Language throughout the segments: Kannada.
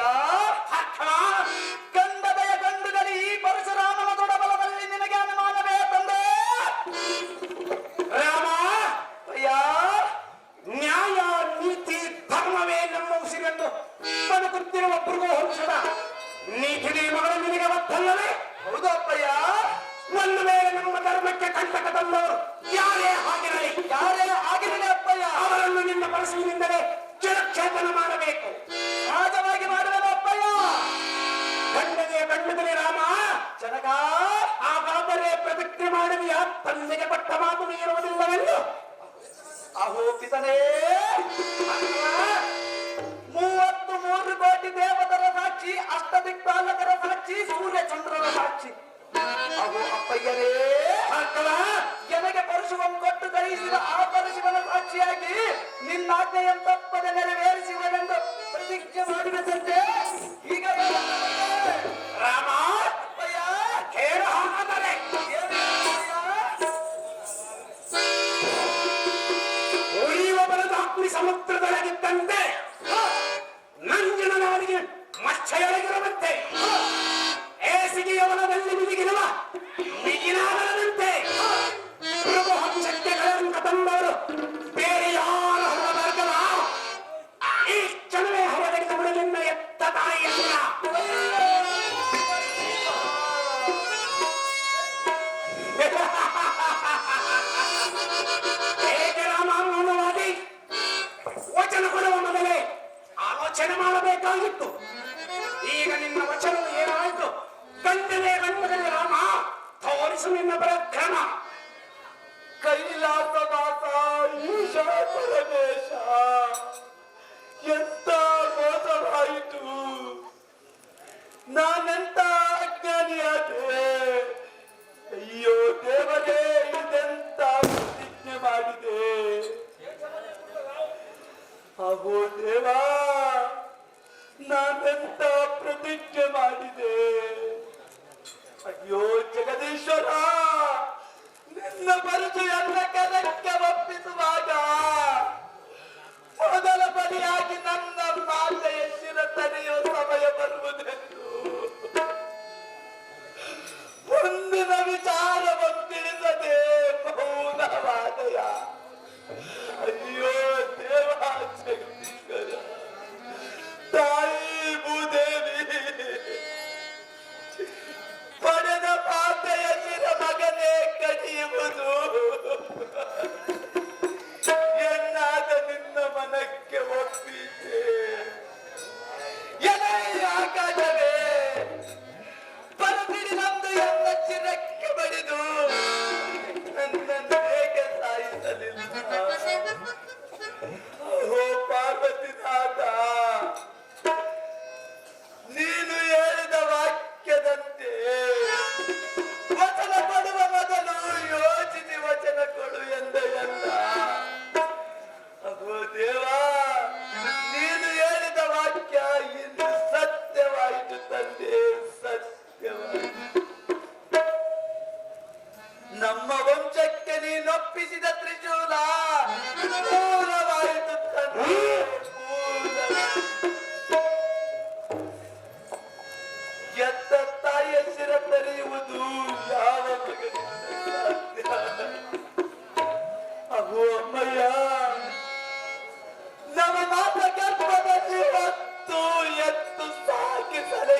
시작. ಅಹೋಪಿತನೇ ಮೂವತ್ತು ಮೂರು ಕೋಟಿ ದೇವತರ ಸಾಕ್ಷಿ, ಅಷ್ಟದಿಕ್ಪಾಲಕರ ಸಾಕ್ಷಿ ಸೂರ್ಯಚಂದ್ರರ ಸಾಕ್ಷಿ. ಅಹೋ ಅಪ್ಪಯ್ಯನೇ ನನಗೆ ಪರಶುವನ್ ಕೊಟ್ಟು ಕಳುಹಿಸಿದ ಆ ಪರಶುವನ ಸಾಕ್ಷಿಯಾಗಿ ನಿನ್ನಾಜ್ಞೆಯನ್ನು ತಪ್ಪದೆ ನೆರವೇರಿಸುವನೆಂದು ಪ್ರತಿಜ್ಞೆ ಮಾಡಿದ Não, não. É santo, saque esa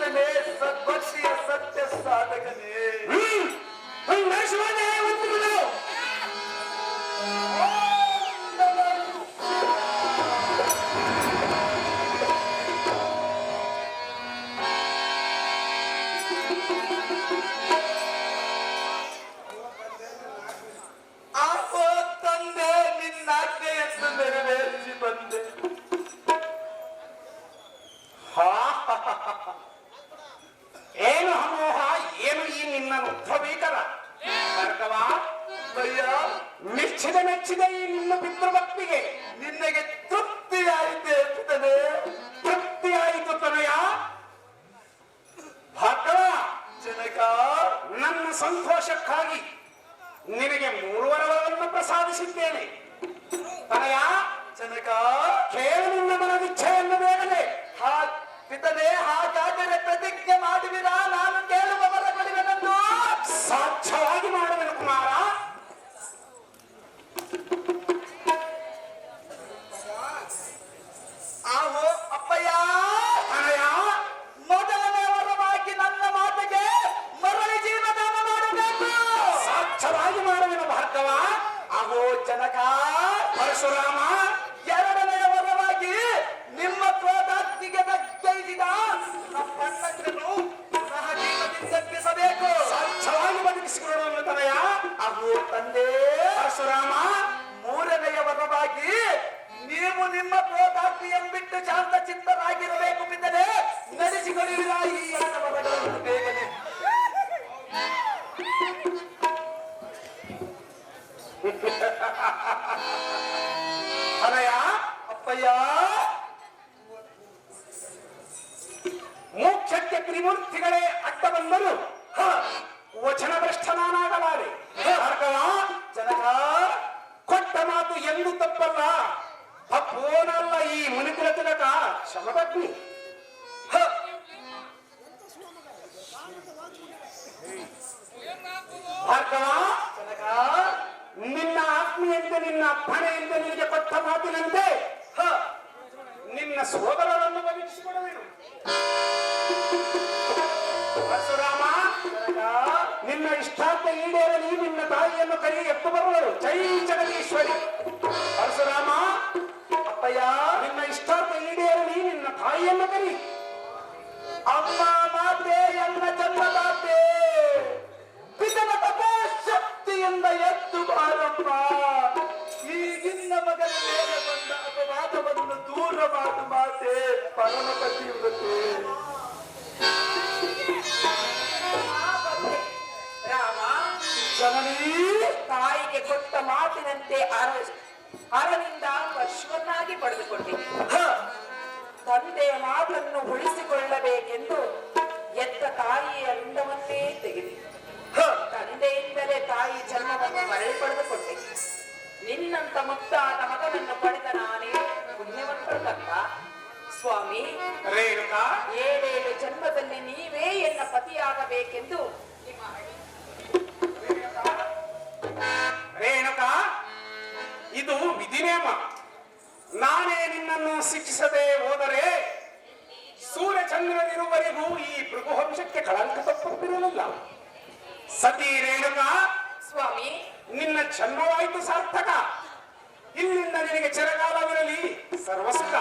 विविध सत्य साधकने বিভিন্ন বিপ্লবাত্মীকে ಅಥವಾ ಅಗೋ ಜನಕ ಪರಶುರಾಮ ಎರಡನೆಯವರವಾಗಿ ನಿಮ್ಮ ಕ್ರೋಧಾಗ್ನಿಗೆ ದಗ್ಧೈಸಿದ ನಮ್ಮನ್ನು ಪುನಃ ಜೀವನದಿಂದ ತಪ್ಪಿಸಬೇಕು. ಸ್ವಚ್ಛವಾಗಿ ಬದುಕಿಸಿಕೊಳ್ಳೋಣ ತನಯ ಅಗೋ ತಂದೆ ಪರಶುರಾಮ ಮೂರನೆಯವರವಾಗಿ ನೀವು ನಿಮ್ಮ ಕ್ರೋಧಾಗ್ನಿಯನ್ನು ಬಿಟ್ಟು ಶಾಂತ ಚಿತ್ತರಾಗಿರಬೇಕು ಬಿದ್ದರೆ ನಡೆಸಿಕೊಳ್ಳುವಿರ ಈ ತನಯ ಅಪ್ಪಯ್ಯ. ಮೋಕ್ಷಕ್ಕೆ ತ್ರಿಮೂರ್ತಿಗಳೇ ಅಡ್ಡ ಬಂದರು ವಚನ ಭ್ರಷ್ಟ ನಾನಾಗಲಾರೆ ಭಾರ್ಗವ, ಜನಕ, ಕೊಟ್ಟ ಮಾತು ಎಂದು ತಪ್ಪಲ್ಲ. ಅಪ್ಪೋನಲ್ಲ ಈ ಮುನಿಗಳ ತಿಲಕ. ಶಮದಗ್ನಿ ಭಾರ್ಗವ, ಜನಕ ನಿನ್ನ ಆತ್ಮೀಯಂತೆ ನಿನ್ನ ಅಪ್ಪಣೆಯಂತೆ ನಿನಗೆ ಕೊಟ್ಟ ಮಾತಿನಂತೆ ನಿನ್ನ ಸೋದರರನ್ನು ಬದುಕಿಸಿಕೊಡುವೆನು ಪರಶುರಾಮ, ನಿನ್ನ ಇಷ್ಟಾರ್ಥ ಈಡೇರಲಿ ನಿನ್ನ ತಾಯಿಯನ್ನು ಕೈ ಎತ್ತು ಬರುವರು ಜೈ ಜಗದೀಶ್ವರಿ. ಪರಶುರಾಮ, ಅಪ್ಪಯ್ಯ, ನಿನ್ನ ಇಷ್ಟಾರ್ಥ ಈಡೇರಲಿ ನಿನ್ನ ತಾಯಿಯನ್ನು ಕರಿ. ಅಮ್ಮ ಬಾರಮ್ಮ ಈಗಿನ ಮಗನ ಮೇಲೆ ಬಂದ ಅಪವಾದವನ್ನು ದೂರ ಮಾಡು ಮಾತೆ ಪರಮಪತಿ ಪತಿವ್ರತೆ ರಾಮ ಜನನಿ. ತಾಯಿಗೆ ಕೊಟ್ಟ ಮಾತಿನಂತೆ ಅರ ಅರನಿಂದ ಪಶುವನ್ನಾಗಿ ಪಡೆದುಕೊಂಡೆ. ತಂದೆಯ ಮಾತನ್ನು ಉಳಿಸಿಕೊಳ್ಳಬೇಕೆಂದು ಎತ್ತ ತಾಯಿಯ ರುಂಡವನ್ನೇ ತೆಗೆದೆ. ನಿನ್ನಂತ ಮುಕ್ತಾದ ಮಗನನ್ನು ಪಡೆದ ನಾನೇ. ಪುಣ್ಯವಂತರಲ್ಲ ಸ್ವಾಮಿ ರೇಣುಕಾ. ಏಳೇಳು ಜನ್ಮದಲ್ಲಿ ನೀವೇ ಎನ್ನ ಪತಿಯಾಗಬೇಕೆಂದು ರೇಣುಕಾ ಇದು ವಿಧಿನೇಮ. ನಾನೇ ನಿನ್ನನ್ನು ಶಿಕ್ಷಿಸದೆ ಹೋದರೆ ಸೂರ್ಯಚಂದ್ರನಿರುವರೆಗೂ ಈ ಭೃಗುವಂಶಕ್ಕೆ ಕಳಂಕ ತಪ್ಪುತ್ತಿರಲಿಲ್ಲ ಸತಿ ರೇಣುಕಾ ಸ್ವಾಮಿ. ನಿನ್ನ ಜನ್ಮವಾಯಿತು ಸಾರ್ಥಕ. ಇಲ್ಲಿಂದ ನಿನಗೆ ಚಿರಕಾಲವಿರಲಿ ಸರ್ವಸುಖ.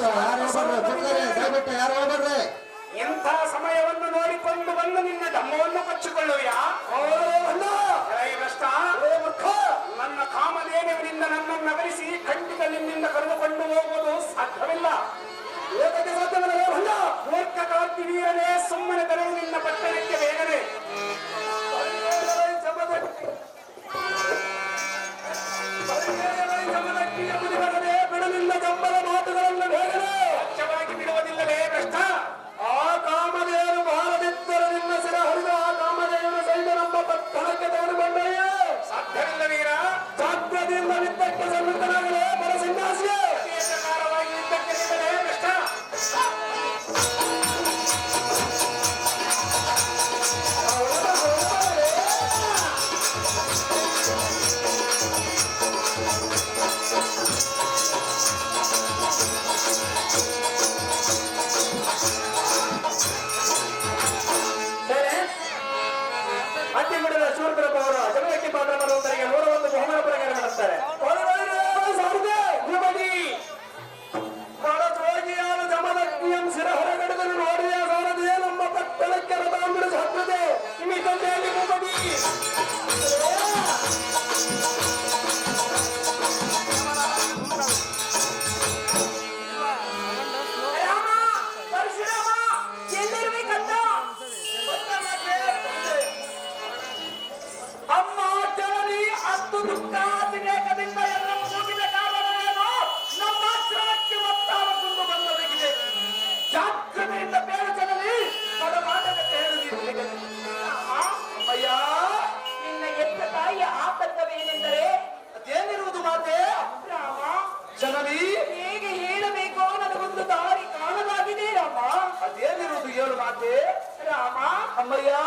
ದಯವಿಟ್ಟು ಯಾರು ಹೋಗ್ಬಾರ್ದು ಬಿಡ್ತಾರೆ ದಯವಿಟ್ಟು ಯಾರು ಬರ್ರಿ. ಎಂಥ ಸಮಯವನ್ನು ನೋಡಿಕೊಂಡು ಬಂದು ನಿನ್ನ ದಮ್ಮವನ್ನು ಕೊಚ್ಚಿಕೊಳ್ಳುವೆಯಾ? ನನ್ನ ಕಾಮಧೇನುವಿನಿಂದ ನನ್ನನ್ನು ನಗರಿಸಿ ಖಂಡಿತ ನಿನ್ನಿಂದ ಕರೆದುಕೊಂಡು ಹೋಗುವುದು ಸಾಧ್ಯವಿಲ್ಲ. ಮೂರ್ಖ ಕಾಂತಿ ವೀರನೇ ಸುಮ್ಮನೆ ತರಲು ನಿನ್ನ ಪಟ್ಟಣಕ್ಕೆ ಬೇಗನೆ. ಬಿಡಲಿಲ್ಲ ಗಂಬಲ ಮಾತುಗಳನ್ನು நம்முடைய